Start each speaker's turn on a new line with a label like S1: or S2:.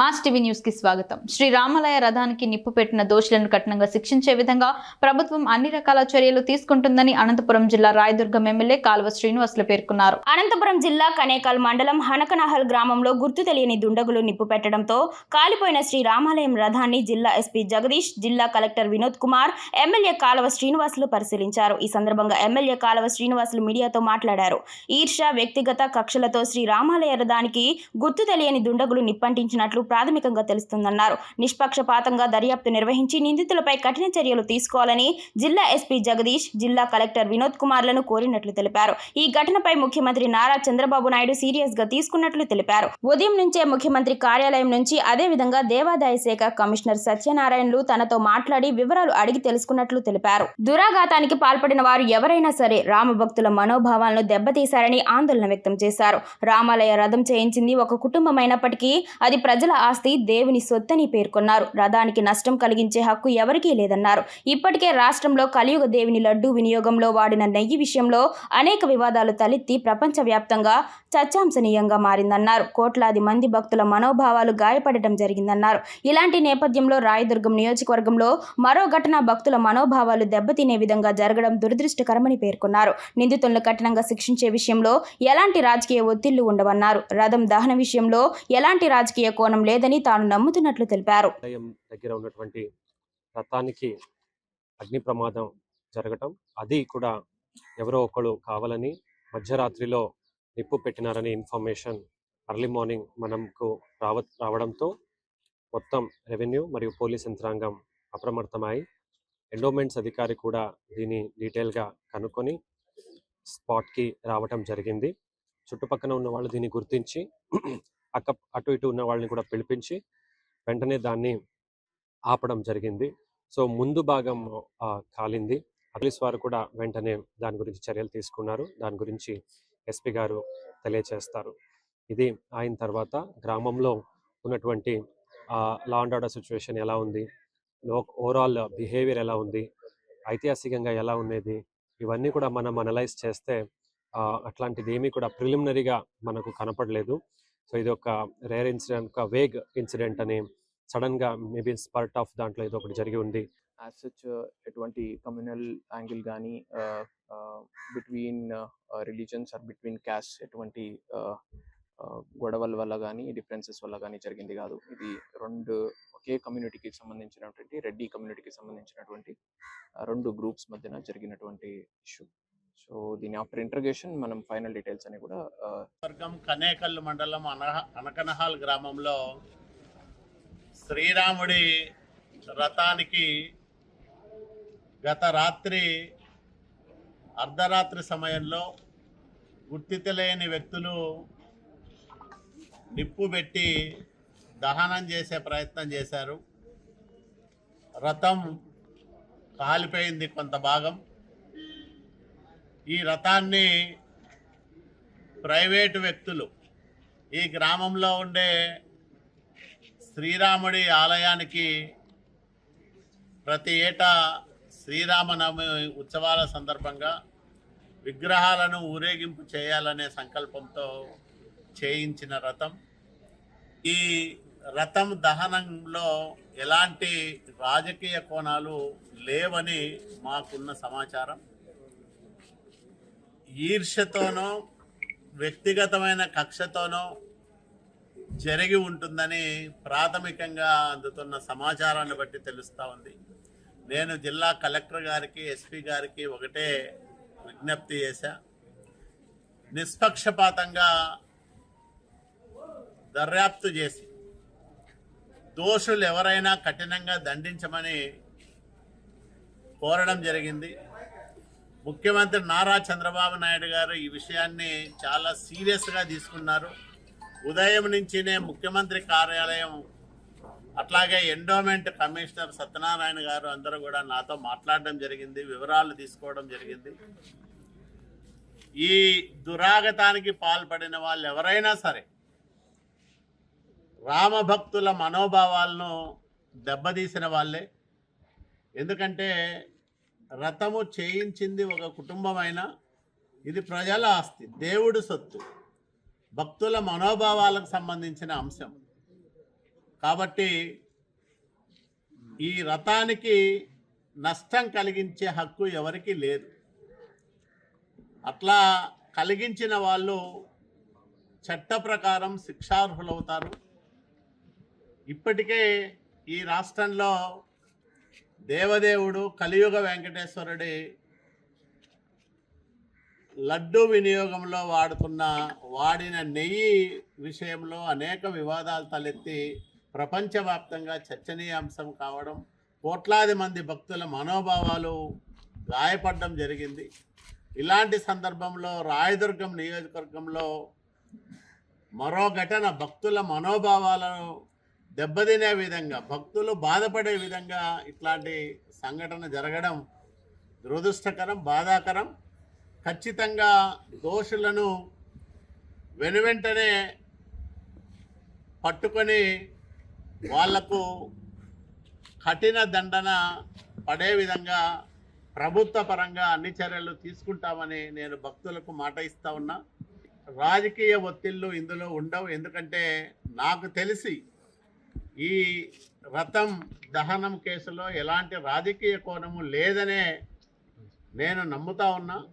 S1: Mass TV న్యూస్కి స్వాగతం. శ్రీ రామాలయ రథానికి నిప్పు పెట్టిన దోషులను కఠినంగా శిక్షించే విధంగా ప్రభుత్వం అన్ని రకాల చర్యలు తీసుకుంటుందని అనంతపురం జిల్లా రాయదుర్గం ఎమ్మెల్యే కాలువ శ్రీనివాసులు పేర్కొన్నారు.
S2: అనంతపురం జిల్లా కనేకల్ మండలం హనకనహల్ గ్రామంలో గుర్తు తెలియని దుండగులు నిప్పు పెట్టడంతో కాలిపోయిన శ్రీ రామాలయం రథాన్ని జిల్లా ఎస్పీ జగదీష్ జిల్లా కలెక్టర్ వినోద్ కుమార్ ఎమ్మెల్యే కాలవ శ్రీనివాసులు పరిశీలించారు. ఈ సందర్భంగా ఎమ్మెల్యే కాలవ శ్రీనివాసులు మీడియాతో మాట్లాడారు. ఈర్ష వ్యక్తిగత కక్షలతో శ్రీ రామాలయ రథానికి గుర్తు తెలియని దుండగులు నిప్పంటించినట్లు ప్రాథమికంగా తెలుస్తుందన్నారు. నిష్పక్షపాతంగా దర్యాప్తు నిర్వహించి నిందితులపై కఠిన చర్యలు తీసుకోవాలని జిల్లా ఎస్పీ జగదీష్ జిల్లా కలెక్టర్ వినోద్ కుమార్లను కోరినట్లు తెలిపారు. ఈ ఘటనపై ముఖ్యమంత్రి నారా చంద్రబాబు నాయుడు సీరియస్గా తీసుకున్నట్లు తెలిపారు. ఉదయం నుంచే ముఖ్యమంత్రి కార్యాలయం నుంచి అదే విధంగా దేవాదాయ శాఖ కమిషనర్ సత్యనారాయణలు తనతో మాట్లాడి వివరాలు అడిగి తెలుసుకున్నట్లు తెలిపారు. దురాఘాతానికి పాల్పడిన వారు ఎవరైనా సరే రామభక్తుల మనోభావాలను దెబ్బతీశారని ఆందోళన వ్యక్తం చేశారు. రామాలయ రథం చేయించింది ఒక కుటుంబమైనప్పటికీ అది ప్రజల ఆస్తి దేవుని సొత్తని పేర్కొన్నారు. రథానికి నష్టం కలిగించే హక్కు ఎవరికీ లేదన్నారు. ఇప్పటికే రాష్ట్రంలో కలియుగ దేవుని లడ్డూ వినియోగంలో వాడిన నెయ్యి విషయంలో అనేక వివాదాలు తలెత్తి ప్రపంచవ్యాప్తంగా చర్చాంశనీయంగా మారిందన్నారు. కోట్లాది మంది భక్తుల మనోభావాలు గాయపడటం జరిగిందన్నారు. ఇలాంటి నేపథ్యంలో రాయదుర్గం నియోజకవర్గంలో మరో ఘటన భక్తుల మనోభావాలు దెబ్బతినే విధంగా జరగడం దురదృష్టకరమని పేర్కొన్నారు. నిందితులను కఠినంగా శిక్షించే విషయంలో ఎలాంటి రాజకీయ ఒత్తిళ్ళు ఉండవన్నారు. రథం దహన విషయంలో ఎలాంటి రాజకీయ కోణం లేదని తాను నమ్ముతున్నట్లు తెలిపారు.
S3: దగ్గర ఉన్నటువంటి రథానికి అగ్ని ప్రమాదం జరగటం అది కూడా ఎవరో ఒకరు కావాలని మధ్యరాత్రిలో నిప్పు పెట్టినారనే ఇన్ఫర్మేషన్ అర్లీ మార్నింగ్ మనకు రావ రావడంతో మొత్తం రెవెన్యూ మరియు పోలీస్ యంత్రాంగం అప్రమత్తమై ఎండోమెంట్స్ అధికారి కూడా దీన్ని డీటెయిల్గా కనుక్కొని స్పాట్కి రావటం జరిగింది. చుట్టుపక్కన ఉన్న వాళ్ళు దీన్ని గుర్తించి అక్క అటు ఇటు ఉన్న వాళ్ళని కూడా పిలిపించి వెంటనే దాన్ని ఆపడం జరిగింది. సో ముందు భాగం కాలింది. పోలీస్ వారు కూడా వెంటనే దాని గురించి చర్యలు తీసుకున్నారు. దాని గురించి ఎస్పీ గారు తెలియచేస్తారు. ఇది అయిన తర్వాత గ్రామంలో ఉన్నటువంటి లా అండ్ ఆర్డర్ సిచ్యువేషన్ ఎలా ఉంది? ఓవరాల్ బిహేవియర్ ఎలా ఉంది? ఐతిహాసికంగా ఎలా ఉన్నది ఇవన్నీ కూడా మనం అనలైజ్ చేస్తే అట్లాంటిది ఏమీ కూడా ప్రిలిమినరీగా మనకు కనపడలేదు. సో ఇది ఒక రేర్ ఇన్సిడెంట్ ఒక వేగ్ ఇన్సిడెంట్ అని సడన్గా మేబీ స్పర్ట్ ఆఫ్ దాంట్లో ఏదో ఒకటి జరిగి ఉంది.
S4: యాజ్ సచ్ uh, ఎటువంటి కమ్యూనల్ యాంగిల్ కానీ between religions or between caste ఎటువంటి uh, uh, గొడవల వల్ల కానీ డిఫరెన్సెస్ వల్ల కానీ జరిగింది కాదు. ఇది రెండు ఒకే కమ్యూనిటీకి సంబంధించినటువంటి రెడ్డి కమ్యూనిటీకి సంబంధించినటువంటి రెండు గ్రూప్స్ మధ్యన జరిగినటువంటి ఇష్యూ సో దీని ఆఫ్టర్ ఇంటర్గేషన్ మనం ఫైనల్ డీటెయిల్స్ అని కూడా
S5: వర్గం కనేకల్ మండలం అనహ అనకనహాల్ గ్రామంలో శ్రీరాముడి రథానికి గత రాత్రి అర్ధరాత్రి సమయంలో గుర్తితలేని తెలియని వ్యక్తులు నిప్పు పెట్టి దహనం చేసే ప్రయత్నం చేశారు. రథం కాలిపోయింది కొంత భాగం. ఈ రథాన్ని ప్రైవేటు వ్యక్తులు ఈ గ్రామంలో ఉండే శ్రీరాముడి ఆలయానికి ప్రతి ఏటా శ్రీరామనవమి ఉత్సవాల సందర్భంగా విగ్రహాలను ఊరేగింపు చేయాలనే సంకల్పంతో చేయించిన రథం. ఈ రథం దహనంలో ఎలాంటి రాజకీయ కోణాలు లేవని మాకున్న సమాచారం. ఈర్ష్యతోనో వ్యక్తిగతమైన కక్షతోనో జరిగి ఉంటుందని ప్రాథమికంగా అందుతున్న సమాచారాన్ని బట్టి తెలుస్తూ ఉంది. నేను జిల్లా కలెక్టర్ గారికి ఎస్పీ గారికి ఒకటే విజ్ఞప్తి చేశా. నిష్పక్షపాతంగా దర్యాప్తు చేసి దోషులు ఎవరైనా కఠినంగా దండించమని కోరడం జరిగింది. ముఖ్యమంత్రి నారా చంద్రబాబు నాయుడు గారు ఈ విషయాన్ని చాలా సీరియస్గా తీసుకున్నారు. ఉదయం నుంచినే ముఖ్యమంత్రి కార్యాలయం అట్లాగే ఎండోమెంట్ కమిషనర్ సత్యనారాయణ గారు అందరూ కూడా నాతో మాట్లాడడం జరిగింది వివరాలు తీసుకోవడం జరిగింది. ఈ దురాగతానికి పాల్పడిన వాళ్ళు ఎవరైనా సరే రామభక్తుల మనోభావాలను దెబ్బతీసిన వాళ్ళే. ఎందుకంటే రథము చేయించింది ఒక కుటుంబమైనా ఇది ప్రజల ఆస్తి దేవుడు సొత్తు. భక్తుల మనోభావాలకు సంబంధించిన అంశం. కాబట్టి ఈ రథానికి నష్టం కలిగించే హక్కు ఎవరికీ లేదు. అట్లా కలిగించిన వాళ్ళు చట్ట ప్రకారం శిక్షార్హులవుతారు. ఇప్పటికే ఈ రాష్ట్రంలో దేవదేవుడు కలియుగ వెంకటేశ్వరుడి లడ్డు వినియోగంలో వాడుతున్న వాడిన నెయ్యి విషయంలో అనేక వివాదాలు తలెత్తి ప్రపంచవ్యాప్తంగా చర్చనీయాంశం కావడం కోట్లాది మంది భక్తుల మనోభావాలు గాయపడడం జరిగింది. ఇలాంటి సందర్భంలో రాయదుర్గం నియోజకవర్గంలో మరో ఘటన భక్తుల మనోభావాలను దెబ్బతినే విధంగా భక్తులు బాధపడే విధంగా ఇట్లాంటి సంఘటన జరగడం దురదృష్టకరం బాధాకరం. ఖచ్చితంగా దోషులను వెనువెంటనే పట్టుకొని వాళ్ళకు కఠిన దండన పడే విధంగా ప్రభుత్వ పరంగా అన్ని చర్యలు తీసుకుంటామని నేను భక్తులకు మాట ఇస్తా ఉన్నా. రాజకీయ ఒత్తిళ్ళు ఇందులో ఉండవు. ఎందుకంటే నాకు తెలిసి ఈ రథం దహనం కేసులో ఎలాంటి రాజకీయ కోణము లేదనే నేను నమ్ముతా ఉన్నా.